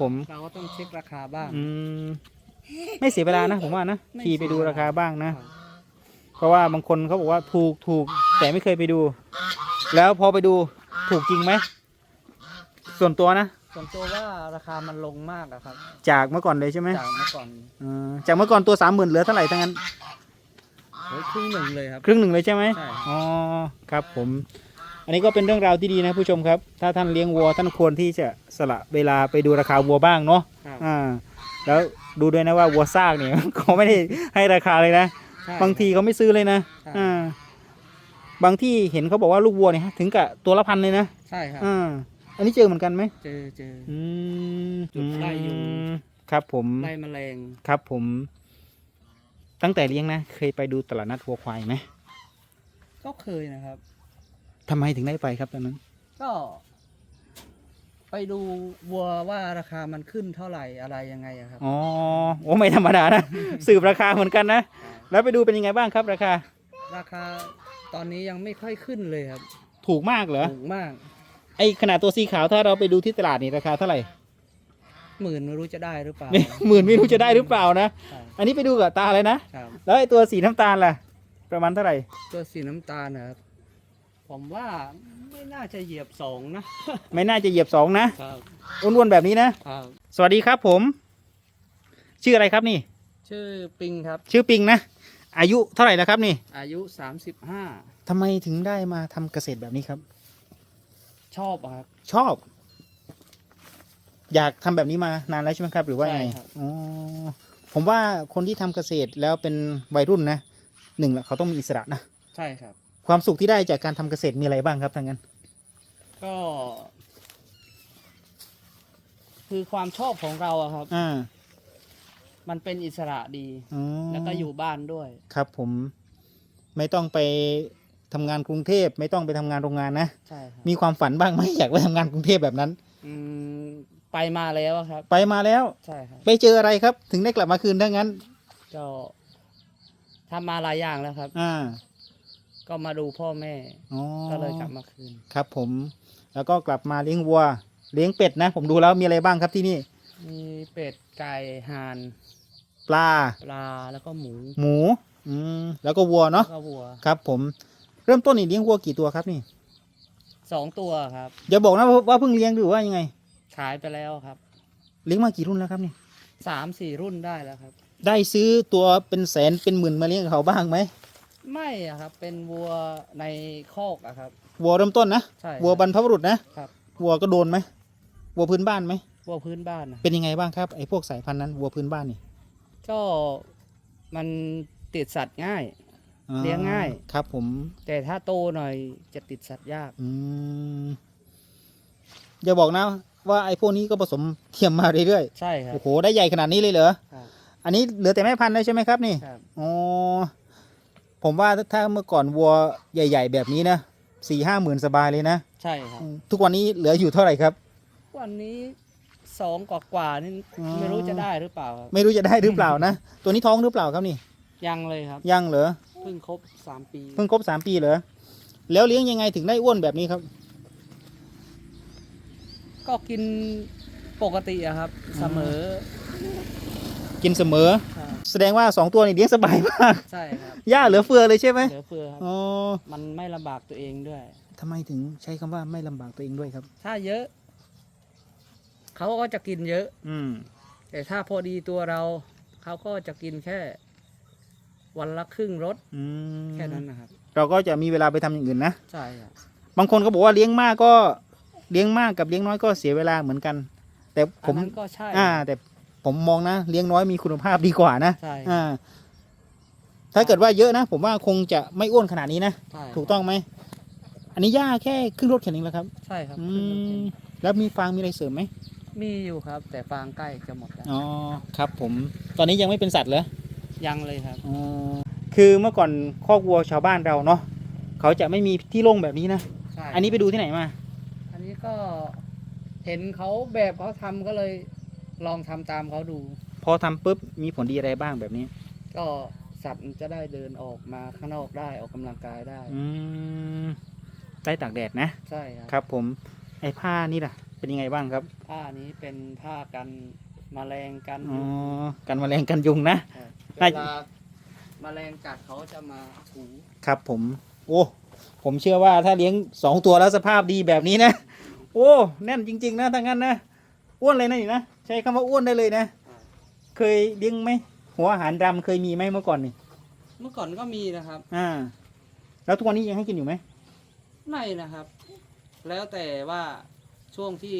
ผมเราก็ต้องเช็คราคาบ้าง อืมไม่เสียเวลานะ ผมว่านะไม่ขี่ไปดูเสียเวลา ราคาบ้างนะ ครับเพราะว่าบางคนเขาบอกว่าถูกถูกแต่ไม่เคยไปดู แล้วพอไปดูถูกจริงไหมส่วนตัวนะ ส่วนตัวว่าราคามันลงมากอะครับจากเมื่อก่อนเลยใช่ไหมจากเมื่อก่อนอ่าจากเมื่อก่อนตัวสามหมื่นเหลือเท่าไหร่ทั้งนั้นโอ้ยครึ่งหนึ่งเลยครับ ครึ่งหนึ่งเลยใช่ไหมใช่ อ๋อ ครับผม อันนี้ก็เป็นเรื่องราวที่ดีนะผู้ชมครับ ถ้าท่านเลี้ยงวัวท่านควรที่จะสละเวลาไปดูราคาวัวบ้างเนาะครับอ่าแล้วดูด้วยนะว่าวัวซากเนี่ย เขาไม่ได้ให้ราคาเลยนะ ใช่ บางทีเขาไม่ซื้อเลยนะใช่ อ่าบางที่เห็นเขาบอกว่าลูกวัวเนี่ยถึงกับตัวละพันเลยนะใช่ครับ อ่าอันนี้เจอเหมือนกันไหมเจอเจอ อืมจุดไล่ยุงอืมครับผม ไล่แมลงครับผม ตั้งแต่เลี้ยงนะ เคยไปดูตลาดนัดวัวควายไหมก็เคยนะครับ ทำไมถึงได้ไปครับตอนนั้น ก็ ไปดูวัวว่าราคามันขึ้นเท่าไหร่อะไรยังไงอะครับ อ๋อ โอ้ไม่ธรรมดานะ สืบราคาเหมือนกันนะ แล้วไปดูเป็นยังไงบ้างครับ ราคา ราคาตอนนี้ยังไม่ค่อยขึ้นเลยครับถูกมากเหรอ ถูกมากไอขนาดตัวสีขาวถ้าเราไปดูที่ตลาดนี่ราคาเท่าไหร่ หมื่นไม่รู้จะได้หรือเปล่าไม่หมื่นไม่รู้จะได้หรือเปล่านะ ใช่อันนี้ไปดูกับตาเลยนะ ครับ แล้วไอตัวสีน้ำตาลล่ะ ประมาณเท่าไหร่ ตัวสีน้ำตาลนะครับ ผมว่าไม่น่าจะเหยียบสองนะ ไม่น่าจะเหยียบสองนะ ครับอ้วนๆแบบนี้นะ ครับสวัสดีครับผม ชื่ออะไรครับนี่ ชื่อปิงครับ ชื่อปิงนะ อายุเท่าไหร่แล้วครับนี่อายุสามสิบห้าทำไมถึงได้มาทำเกษตรแบบนี้ครับ ชอบอะครับ ชอบ อยากทำแบบนี้มานานแล้วใช่ไหมครับ หรือว่ายังไงใช่ครับ อ๋อผมว่าคนที่ทำเกษตรแล้วเป็นวัยรุ่นนะหนึ่งละเขาต้องมีอิสระนะ ใช่ครับ ความสุขที่ได้จากการทำเกษตรมีอะไรบ้างครับทางนั้น ก็ คือความชอบของเราอะครับ อ่ามันเป็นอิสระดี อ๋อแล้วก็อยู่บ้านด้วย ครับผม ไม่ต้องไปทำงานกรุงเทพไม่ต้องไปทำงานโรงงานนะ ใช่ครับมีความฝันบ้างไหม อยากไปทำงานกรุงเทพแบบนั้น อืมไปมาแล้วอะครับ ไปมาแล้ว ใช่ครับ ไปเจออะไรครับ ถึงได้กลับมาคืนถ้างั้น ก็ทำมาหลายอย่างแล้วครับ อ่า ก็มาดูพ่อแม่ อ๋อก็เลยกลับมาคืน ครับผม แล้วก็กลับมาเลี้ยงวัว เลี้ยงเป็ดนะ ผมดูแล้วมีอะไรบ้างครับที่นี่ มีเป็ดไก่ห่านปลา ปลาแล้วก็หมูหมู อืม แล้วก็วัวแล้วเนาะ ก็วัวครับผม เริ่มต้นนี่เลี้ยงวัวกี่ตัวครับนี่ สองตัวครับ อย่าบอกนะว่าเพิ่งเลี้ยงหรือว่ายังไง ขายไปแล้วครับเลี้ยงมากี่รุ่นแล้วครับนี่ สามสี่รุ่นได้แล้วครับ ได้ซื้อตัวเป็นแสนเป็นหมื่นมาเลี้ยงกับเขาบ้างไหม ไม่อะครับ เป็นวัวในคอกอะครับ วัวเริ่มต้นนะใช่ครับวัวบรรพบุรุษนะครับ วัวก็โดนไหมวัวพื้นบ้านไหมวัวพื้นบ้านนะเป็นยังไงบ้างครับไอ้พวกสายพันธุ์นั้นวัวพื้นบ้านนี่ก็มันติดสัตว์ง่าย อ่าเลี้ยงง่าย ครับ ผมแต่ถ้าโตหน่อยจะติดสัตว์ยาก อืมอย่าบอกนะ ว่าไอ้พวกนี้ก็ผสมเทียมมาเรื่อยใช่คๆรับโอ้โหได้ใหญ่ขนาดนี้เลยเหรอครับอันนี้เหลือแต่แม่พันธุ์แล้วใช่ไหมครับนี่ครับ อ๋อ ผมว่าถ้าเมื่อก่อนวัวใหญ่ ๆ แบบนี้นะสี่ห้าหมื่นสบายเลยนะ ใช่ครับ ทุกวันนี้เหลืออยู่เท่าไหร่ครับ วันนี้สองกว่ากว่าๆนี่อ๋อไม่รู้จะได้หรือเปล่าครับไม่รู้จะได้หรือเปล่านะ ตัวนี้ท้องหรือเปล่าครับนี่ ยังเลยครับ ยังเหรอ เพิ่งครบสามปี เพิ่งครบสามปีเหรอ แล้วเลี้ยงยังไงถึงได้อ้วนแบบนี้ครับ ก็กินปกติอะครับ เสมอ กินเสมอ ครับ แสดงว่าสองตัวนี่เลี้ยงสบายมากใช่ครับหญ้าเหลือเฟือเลยใช่ไหมเหลือเฟือครับ อ๋อมันไม่ลำบากตัวเองด้วย ทำไมถึงใช้คำว่าไม่ลำบากตัวเองด้วยครับ ถ้าเยอะเขาก็จะกินเยอะ อืม แต่ถ้าพอดีตัวเราเขาก็จะกินแค่ วันละครึ่งรถอืมแค่นั้นนะครับ เราก็จะมีเวลาไปทำอย่างอื่นนะ ใช่ครับบางคนก็บอกว่าเลี้ยงมากก็เลี้ยงมากกับเลี้ยงน้อยก็เสียเวลาเหมือนกัน แต่ผอันมนั้นก็ใช่อ่า แต่ ผมมองนะ เลี้ยงน้อยมีคุณภาพดีกว่านะใช่อ่า ถ้าเกิดว่าเยอะนะ ผมว่าคงจะไม่อ้วนขนาดนี้นะ ใช่ถูกต้องไหม อันนี้ย่าแค่ครึ่งรถแค่นี้แล้วครับ ใช่ครับอืครึ่งรถเข็มนแล้วมีฟางมีอะไรเสริมไหมมีอยู่ครับ แต่ฟางใกล้จะหมดแล้ว อ๋อ ครับ ผม ตอนนี้ยังไม่เป็นสัตว์เหรอ ยังเลยครับ อ๋อ คือเมื่อก่อนคอกวัวชาวบ้านเราเนาะ เขาจะไม่มีที่โล่งแบบนี้นะ ใช่อันนี้ไปดูที่ไหนมา อันนี้ก็เห็นเขาแบบเขาทำก็เลย ลองทำตามเขาดู พอทำปุ๊บมีผลดีอะไรบ้างแบบนี้ ก็สัตว์มันจะได้เดินออกมาข้างนอกได้ออกกำลังกายได้ อืมได้ตากแดดนะ ใช่ครับครับ ผมไอ้ผ้านี่ล่ะ เป็นยังไงบ้างครับผ้านี้เป็นผ้ากันแมลงกันอ๋อยุงกันแมลงกันยุงนะ ครับน่าเวลาแมลงกัดเขาจะมาถูครับผม โอ้ผมเชื่อว่าถ้าเลี้ยงสองตัวแล้วสภาพดีแบบนี้นะ โอ้แน่นจริง ๆ นะถ้างั้นนะ อ้วนเลยนะนี่นะใช้คำว่าอ้วนได้เลยนะ เคยเลี้ยงไหมหัวอาหารดำเคยมีไหมเมื่อก่อนนี่เมื่อก่อนก็มีนะครับ อ่า แล้วทุกวันนี้ยังให้กินอยู่ไหมไม่นะครับ แล้วแต่ว่าช่วงที่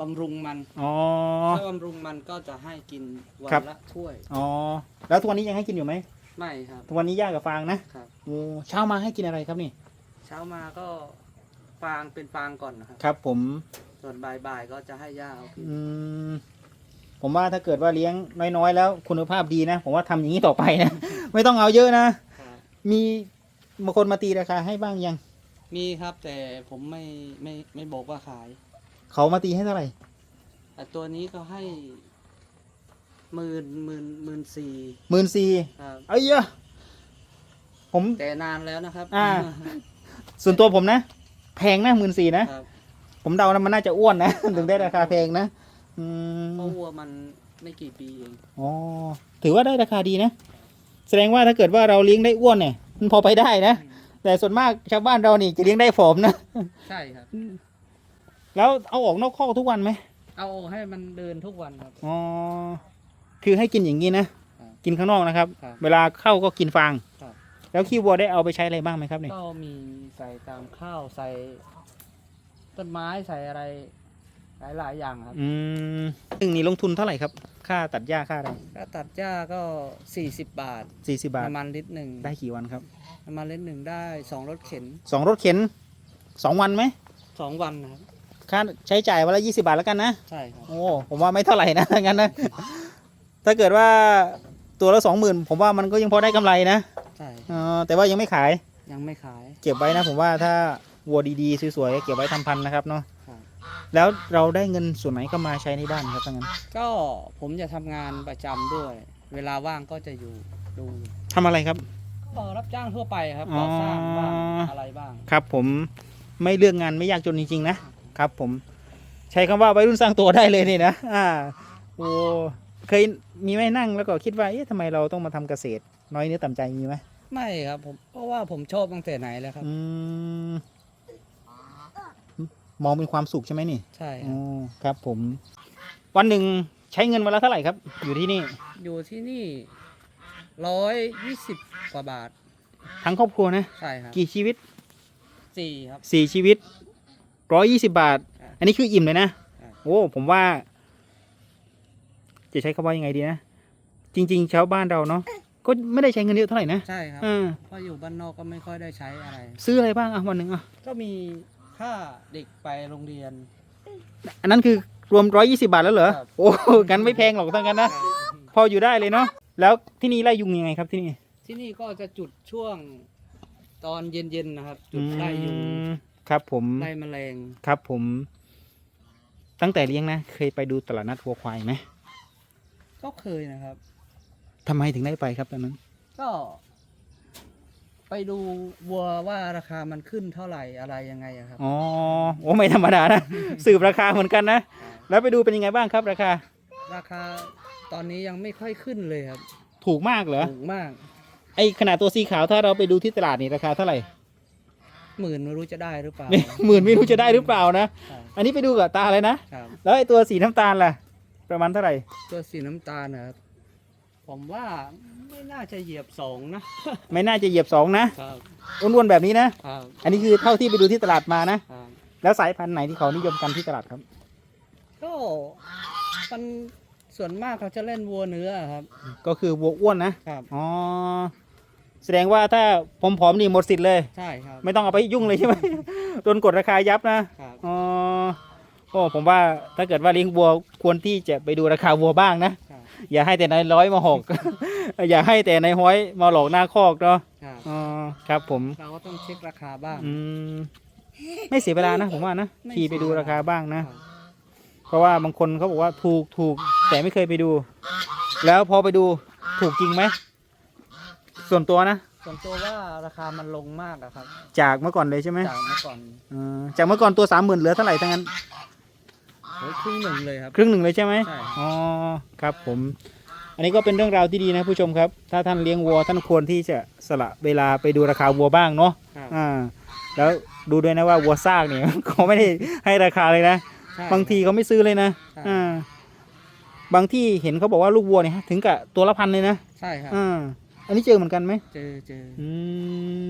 บำรุงมันอ๋อ ถ้าบำรุงมันก็จะให้กินวันครับ ละถ้วย อ๋อ แล้วทุกวันนี้ยังให้กินอยู่ไหมไม่ครับ ทุกวันนี้ย่ากับฟางนะครับ โอ้เช้ามาให้กินอะไรครับนี่ เช้ามาก็ฟางเป็นฟางก่อนนะครับ ครับผม ส่วนบ่ายๆก็จะให้ย่าเอากินอืมผมว่าถ้าเกิดว่าเลี้ยงน้อยๆ แล้วคุณภาพดีนะ ผมว่าทำอย่างนี้ต่อไปนะ ไม่ต้องเอาเยอะนะ ครับมีบางคนมาตีราคาให้บ้างยัง มีครับแต่ผมไม่ไม่ไม่บอกว่าขาย เขามาตีให้เท่าไหร่ แต่ตัวนี้ก็ให้หมื่นหมื่นหมื่นสี่หมื่นสี่ครับ เอ้ยอะผม แต่นานแล้วนะครับอ่า ส่วนตัวผมนะ แพงนะหมื่นสี่นะ ครับ ผมเดานะมันน่าจะอ้วนนะ ถึงได้ราคาแพงนะอืมเพราะวัวมันไม่กี่ปีเองอ๋อถือว่าได้ราคาดีนะ แสดงว่าถ้าเกิดว่าเราเลี้ยงได้อ้วนเนี่ย มันพอไปได้นะ แต่ส่วนมากชาวบ้านเรานี่จะเลี้ยงได้ผอมนะ ใช่ครับ แล้วเอาออกนอกคอกทุกวันไหมเอาให้มันเดินทุกวันครับ อ๋อ คือให้กินอย่างนี้นะ ครับกินข้างนอกนะครับ ครับเวลาเข้าก็กินฟาง ครับ แล้วขี้วัวได้เอาไปใช้อะไรบ้างไหมครับเนี่ย ก็มีใส่ตามข้าวใส่ ต้นไม้ใส่อะไร หลายหลายๆอย่างครับอืมซึ่งนี่ลงทุนเท่าไหร่ครับ ค่าตัดหญ้าค่าอะไรก็ตัดหญ้าก็สี่สิบบาท สี่สิบาท น้ำมันลิตรหนึ่งได้กี่วันครับน้ำมันลิตรหนึ่งได้สองรถเข็นสองรถเข็นสองวันไหมสองวันนะครับ ค่าใช้จ่ายวันละยี่สิบาทแล้วกันนะ ใช่ครับ โอ้ผมว่าไม่เท่าไหร่นะถ้างั้นนะ ถ้าเกิดว่าตัวละสองหมื่นผมว่ามันก็ยังพอได้กำไรนะใช่ เออแต่ว่ายังไม่ขายยังไม่ขาย เก็บไว้นะ ผมว่าถ้า วัวดีๆสวยๆก็เก็บไว้ทำพันธุ์นะครับเนาะครับแล้วเราได้เงินส่วนไหนก็มาใช้ในบ้านครับถ้างั้นก็ผมจะทำงานประจำด้วย เวลาว่างก็จะอยู่ดูทำอะไรครับก็รับจ้างทั่วไปครับอ๋อก่อสร้างบ้างอะไรบ้าง ครับผมไม่เลือกงานไม่ยากจนจริงๆนะครับผมใช้คำว่าวัยรุ่นสร้างตัวได้เลยนี่นะอ่าโอ้เคยมีไหมนั่งแล้วก็คิดว่าเอ๊ะทำไมเราต้องมาทำเกษตร น้อยเนื้อต่ำใจมีไหมไม่ครับผมเพราะว่าผมชอบตั้งแต่ไหนแล้วครับอืม มองเป็นความสุขใช่ไหมนี่ใช่คอ๋รับอครับผม วันหนึ่งใช้เงินวันละเท่าไหร่ครับ อยู่ที่นี่ อยู่ที่นี่ร้อยยี่สิบกว่าบาททั้งครอบครัวนะ ใช่ครับกี่ชีวิตสี่ครับ สี่ชีวิตร้อยยี่สิบาทครับอันนี้คืออิ่มเลยนะครับโอ้ ผมว่า จะใช้คำว่ายังไงดีนะ จริง ๆ ชาวบ้านเราเนาะก็ไม่ได้ใช้เงินเยอะเท่าไหร่นะใช่ครับอ่าเพราะอยู่บ้านนอกก็ไม่ค่อยได้ใช้อะไร ซื้ออะไรบ้างอะวันหนึ่งอะก็มี ค่าเด็กไปโรงเรียน อันนั้นคือรวมร้อยยี่สิบาทแล้วเหรอ ครับ โอ้กันไม่แพงหรอกทั้งกันนะ พออยู่ได้เลยเนาะ แล้วที่นี่ไล่ยุงยังไงครับที่นี่ที่นี่ก็จะจุดช่วงตอนเย็นๆนะครับ จุดไล่ยุงอืมครับผม ไล่แมลงครับผม ตั้งแต่เลี้ยงนะ เคยไปดูตลาดนัดวัวควายไหมก็เคยนะครับ ทำไมถึงได้ไปครับตอนนั้น ก็ ไปดูวัวว่าราคามันขึ้นเท่าไหร่อะไรยังไงอะครับ อ๋อโอ้ไม่ธรรมดานะ สืบราคาเหมือนกันนะ แล้วไปดูเป็นยังไงบ้างครับราคา ราคาตอนนี้ยังไม่ค่อยขึ้นเลยครับถูกมากเหรอ ถูกมากไอขนาดตัวสีขาวถ้าเราไปดูที่ตลาดนี่ราคาเท่าไหร่ หมื่นไม่รู้จะได้หรือเปล่าเนี่ยหมื่นไม่รู้จะได้หรือเปล่านะใช่อันนี้ไปดูกับตาเลยนะ ครับ แล้วไอตัวสีน้ำตาลล่ะ ประมาณเท่าไหร่ ตัวสีน้ำตาลนะครับ ผมว่าไม่น่าจะเหยียบสองนะ ไม่น่าจะเหยียบสองนะครับอ้วนๆแบบนี้นะ ครับอันนี้คือเท่าที่ไปดูที่ตลาดมานะ ครับแล้วสายพันธุ์ไหนที่เขานิยมกันที่ตลาดครับ ก็มันส่วนมากเขาจะเล่นวัวเนื้อครับ ก็คือวัวอ้วนนะครับ อ๋อแสดงว่าถ้าผอมๆนี่หมดสิทธิ์เลย ใช่ครับไม่ต้องเอาไปยุ่งเลยใช่ไหม โดนกดราคายับนะครับ อ๋อโอ้ผมว่าถ้าเกิดว่าเลี้ยงวัวควรที่จะไปดูราคาวัวบ้างนะครับ อย่าให้แต่นายร้อยมาหก อย่าให้แต่นายห้อยมาหลอกหน้าคอกเนาะครับอ๋อครับผมเราก็ต้องเช็คราคาบ้างอืมไม่เสียเวลานะผมว่านะไม่ขี่ไปดูเสียเวลาราคาบ้างนะ ครับเพราะว่าบางคนเขาบอกว่าถูกถูกแต่ไม่เคยไปดู แล้วพอไปดูถูกจริงไหม ส่วนตัวนะ ส่วนตัวว่าราคามันลงมากอะครับจากเมื่อก่อนเลยใช่ไหมจากเมื่อก่อน เออจากเมื่อก่อนตัวสามหมื่นเหลือเท่าไหร่ทั้งนั้น โอ้ยครึ่งหนึ่งเลยครับ ครึ่งหนึ่งเลยใช่ไหมใช่ อ๋อ ครับผม อันนี้ก็เป็นเรื่องราวที่ดีนะผู้ชมครับ ถ้าท่านเลี้ยงวัวท่านควรที่จะสละเวลาไปดูราคาวัวบ้างเนาะ ครับอ่า แล้วดูด้วยนะว่าวัวซากเนี่ย เขาไม่ได้ให้ราคาเลยนะ ใช่ บางทีเขาไม่ซื้อเลยนะ ใช่ อ่า บางที่เห็นเขาบอกว่าลูกวัวเนี่ยถึงกับตัวละพันเลยนะ ใช่ครับ อ่า อันนี้เจอเหมือนกันไหมเจอเจอ อืม